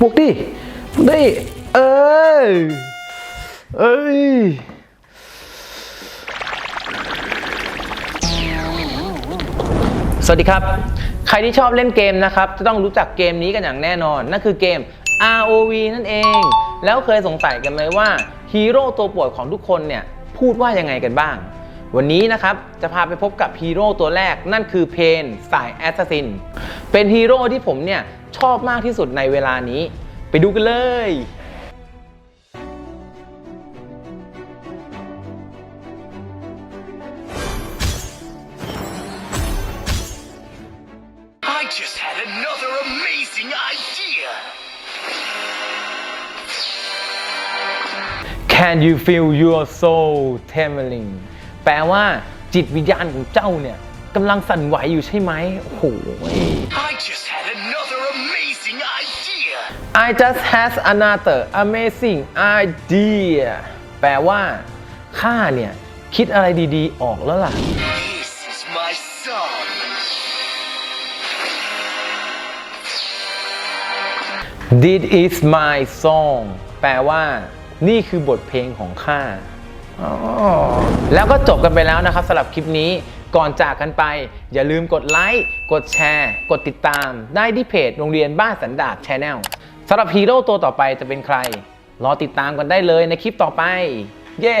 ปลุกดิปลุกดิเอ้ยเอ้ยสวัสดีครับ ใครที่ชอบเล่นเกมนะครับ จะต้องรู้จักเกมนี้กันอย่างแน่นอน นั่นคือเกม ROV นั่นเอง แล้วเคยสงสัยกันไหมว่าฮีโร่ตัวโปรดของทุกคนเนี่ย พูดว่ายังไงกันบ้าง วันนี้นะครับ จะพาไปพบกับฮีโร่ตัวแรก นั่นคือเพนสายแอสซัสซิน เป็นฮีโร่ที่ผมเนี่ย ชอบมากที่สุดในเวลานี้ ไปดูกันเลย I just had another amazing idea. Can you feel your soul trembling แปลว่าจิตวิญญาณของเจ้าเนี่ยกำลังสั่นไหวอยู่ใช่ไหมโอ้โห I just has another amazing idea แปลว่า ข้าเนี่ย คิดอะไรดีๆ ออกแล้วล่ะ This is my song. This is my song แปลว่า นี่คือบทเพลงของข้าอ๋อแล้วก็จบกันไปแล้วนะครับสำหรับคลิปนี้ก่อนจากกันไป อย่าลืมกดไลค์ กดแชร์ กดติดตาม ได้ที่เพจโรงเรียนบ้านสันดาปช n แนล สำหรับฮีโร่ตัวต่อไปจะเป็นใคร รอติดตามกันได้เลยในคลิปต่อไป เย้